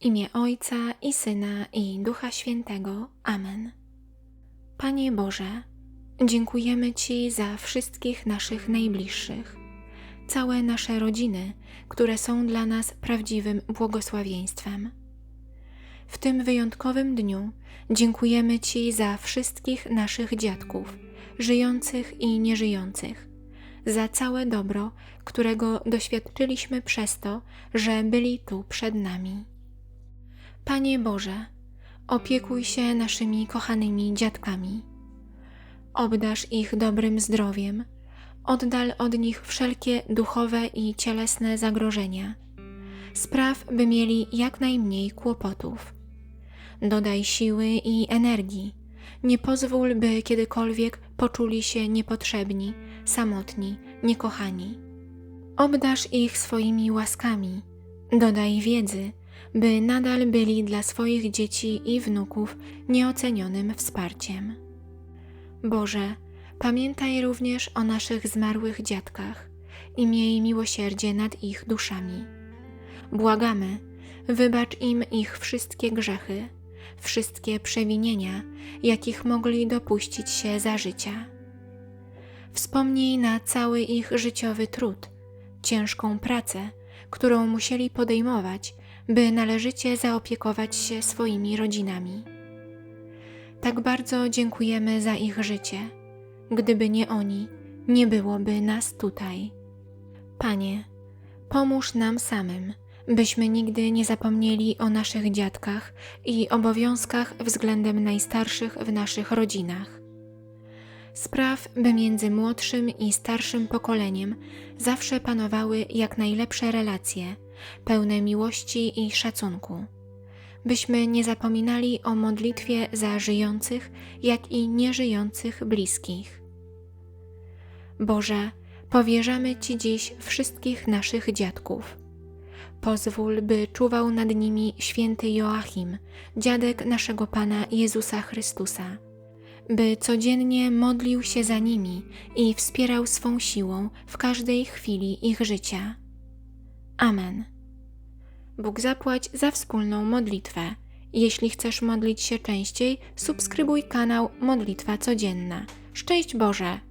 W imię Ojca i Syna i Ducha Świętego. Amen. Panie Boże, dziękujemy Ci za wszystkich naszych najbliższych, całe nasze rodziny, które są dla nas prawdziwym błogosławieństwem. W tym wyjątkowym dniu dziękujemy Ci za wszystkich naszych dziadków, żyjących i nieżyjących, za całe dobro, którego doświadczyliśmy przez to, że byli tu przed nami. Panie Boże, opiekuj się naszymi kochanymi dziadkami. Obdarz ich dobrym zdrowiem, oddal od nich wszelkie duchowe i cielesne zagrożenia. Spraw, by mieli jak najmniej kłopotów. Dodaj siły i energii. Nie pozwól, by kiedykolwiek poczuli się niepotrzebni, samotni, niekochani. Obdarz ich swoimi łaskami. Dodaj wiedzy, by nadal byli dla swoich dzieci i wnuków nieocenionym wsparciem. Boże, pamiętaj również o naszych zmarłych dziadkach i miej miłosierdzie nad ich duszami. Błagamy, wybacz im ich wszystkie grzechy, wszystkie przewinienia, jakich mogli dopuścić się za życia. Wspomnij na cały ich życiowy trud, ciężką pracę, którą musieli podejmować, by należycie zaopiekować się swoimi rodzinami. Tak bardzo dziękujemy za ich życie. Gdyby nie oni, nie byłoby nas tutaj. Panie, pomóż nam samym, byśmy nigdy nie zapomnieli o naszych dziadkach i obowiązkach względem najstarszych w naszych rodzinach. Spraw, by między młodszym i starszym pokoleniem zawsze panowały jak najlepsze relacje, pełne miłości i szacunku. Byśmy nie zapominali o modlitwie za żyjących, jak i nieżyjących bliskich. Boże, powierzamy Ci dziś wszystkich naszych dziadków. Pozwól, by czuwał nad nimi święty Joachim, dziadek naszego Pana Jezusa Chrystusa, by codziennie modlił się za nimi i wspierał swą siłą w każdej chwili ich życia. Amen. Bóg zapłać za wspólną modlitwę. Jeśli chcesz modlić się częściej, subskrybuj kanał Modlitwa Codzienna. Szczęść Boże!